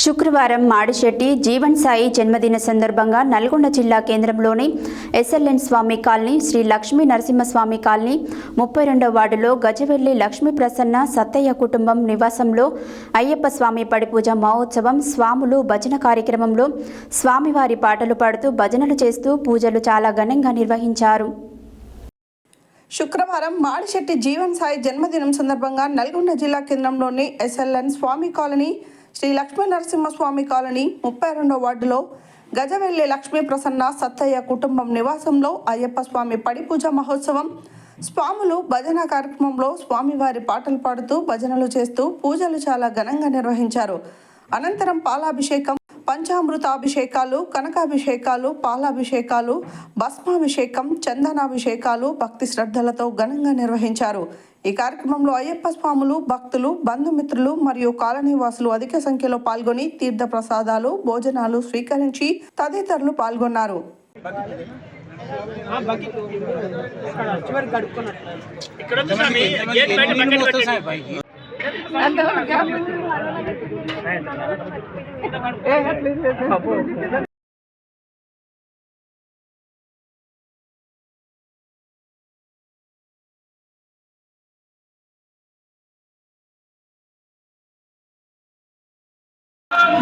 శుక్రవారం మాడిశెట్టి జీవన్ సాయి జన్మదిన సందర్భంగా నల్గొండ జిల్లా కేంద్రంలోని SLN Swamy colony Sri Lakshmi Narasimhaswamy colony ముప్పై రెండవ వార్డులో గజవెల్లి లక్ష్మీ ప్రసన్న సత్తయ్య కుటుంబం నివాసంలో అయ్యప్ప స్వామి పడిపూజ మహోత్సవం స్వాములు భజన కార్యక్రమంలో స్వామివారి పాటలు పాడుతూ భజనలు చేస్తూ పూజలు చాలా ఘనంగా నిర్వహించారు. శుక్రవారం మాడిశెట్టి జీవన్ సాయి జన్మదినం సందర్భంగా నల్గొండ జిల్లా కేంద్రంలోని SLN Swamy colony Sri Lakshmi Narasimhaswamy colony ముప్పై రెండో వార్డులో గజవెల్లి లక్ష్మీ ప్రసన్న సత్తయ్య కుటుంబం నివాసంలో అయ్యప్ప స్వామి పడిపూజ మహోత్సవం. స్వాములు భజన కార్యక్రమంలో స్వామివారి పాటలు పాడుతూ భజనలు చేస్తూ పూజలు చాలా ఘనంగా నిర్వహించారు. అనంతరం పాలాభిషేకం పంచామృతాభిషేకాలు కనకాభిషేకాలు పాలాభిషేకాలు భస్మాభిషేకం చందనాభిషేకాలు భక్తి శ్రద్ధలతో ఘనంగా నిర్వహించారు. ఈ కార్యక్రమంలో అయ్యప్ప స్వాములు భక్తులు బంధుమిత్రులు మరియు కాలనీవాసులు అధిక సంఖ్యలో పాల్గొని తీర్థ ప్రసాదాలు భోజనాలు స్వీకరించి తదితరులు పాల్గొన్నారు. ఇక్కడ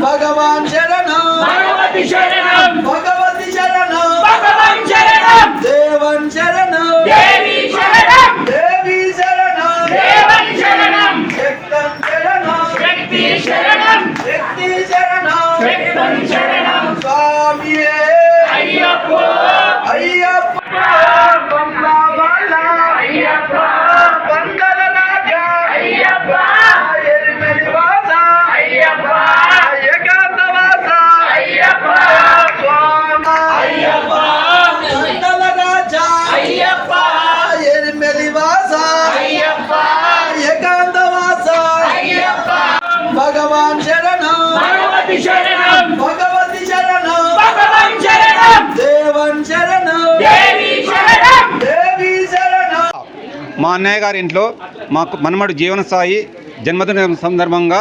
ভগবান শরণ ভগবতী শরণ ভগবতী শরণ ভগবান শরণ స్వామియే అయ్యప్ప. అయ్యప్ప. పంబా బాల మా అన్నయ్య గారి ఇంట్లో మాకు మనమడు జీవన సాయి జన్మదిన సందర్భంగా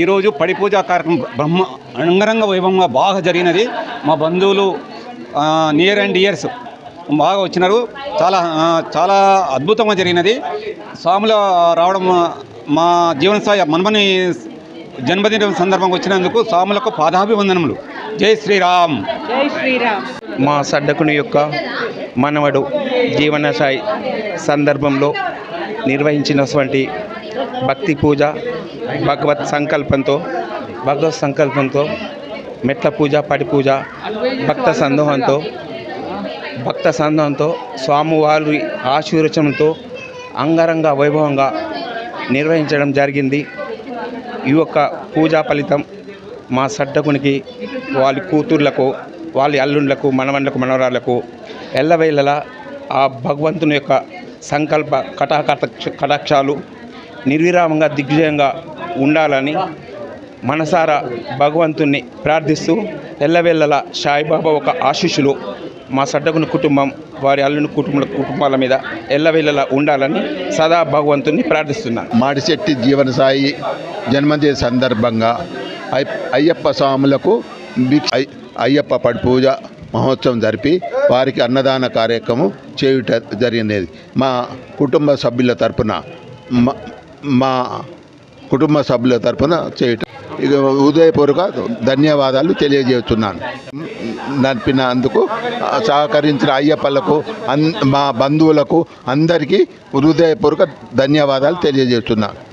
ఈరోజు పడి పూజా కార్యక్రమం బ్రహ్మ అంగరంగ వైభవంగా బాగా జరిగినది. మా బంధువులు నియర్ అండ్ ఇయర్స్ బాగా వచ్చినారు. చాలా చాలా అద్భుతంగా జరిగినది. స్వాములు రావడం మా జీవన సాయి మనమని జన్మదిన సందర్భంగా వచ్చినందుకు స్వాములకు పాదాభివందనములు. జై శ్రీరామ్. మా సడ్డకుని యొక్క మనవడు జీవనశాయి సందర్భంలో నిర్వహించినటువంటి భక్తి పూజ భగవత్ సంకల్పంతో భగవత్ సంకల్పంతో మెట్ల పూజ పడి పూజ భక్త సందోహంతో భక్త సందోహంతో స్వామివారి ఆశీర్వచనంతో అంగరంగ వైభవంగా నిర్వహించడం జరిగింది. ఈ యొక్క పూజా ఫలితం మా సడ్డకునికి వాళ్ళ కూతుర్లకు వాళ్ళ అల్లుండ్లకు మనవండ్లకు మనవరాళ్ళకు ఎల్లవేళలా ఆ భగవంతుని యొక్క సంకల్ప కటాకట కటాక్షాలు నిర్విరామంగా దిగ్విజయంగా ఉండాలని మనసారా భగవంతుణ్ణి ప్రార్థిస్తూ ఎల్లవెల్లల సాయిబాబా ఒక ఆశీస్సులు మా సడ్డకుని కుటుంబం వారి అల్లుని కుటుంబ కుటుంబాల మీద ఎల్లవేళలా ఉండాలని సదా భగవంతుణ్ణి ప్రార్థిస్తున్నాను. మాడిశెట్టి జీవన సాయి జన్మదిన సందర్భంగా అయ్యప్ప స్వాములకు అయ్యప్ప పడి పూజ మహోత్సవం జరిపి వారికి అన్నదాన కార్యక్రమం చేయుట జరిగినది. మా కుటుంబ సభ్యుల తరపున మా- మా కుటుంబ సభ్యుల తరపున చేయటం. ఇక ఉదయపూర్వక ధన్యవాదాలు తెలియజేస్తున్నాను. నడిపినందుకు సహకరించిన అయ్యప్పలకు అన్ మా బంధువులకు అందరికీ హృదయపూర్వక ధన్యవాదాలు తెలియజేస్తున్నాను.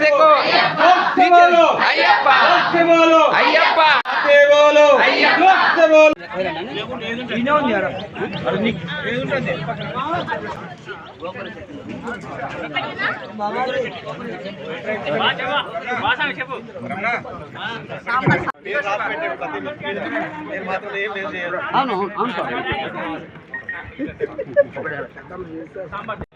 ప్రజకు అయ్యప్ప. అయ్యప్ప. అవును అవును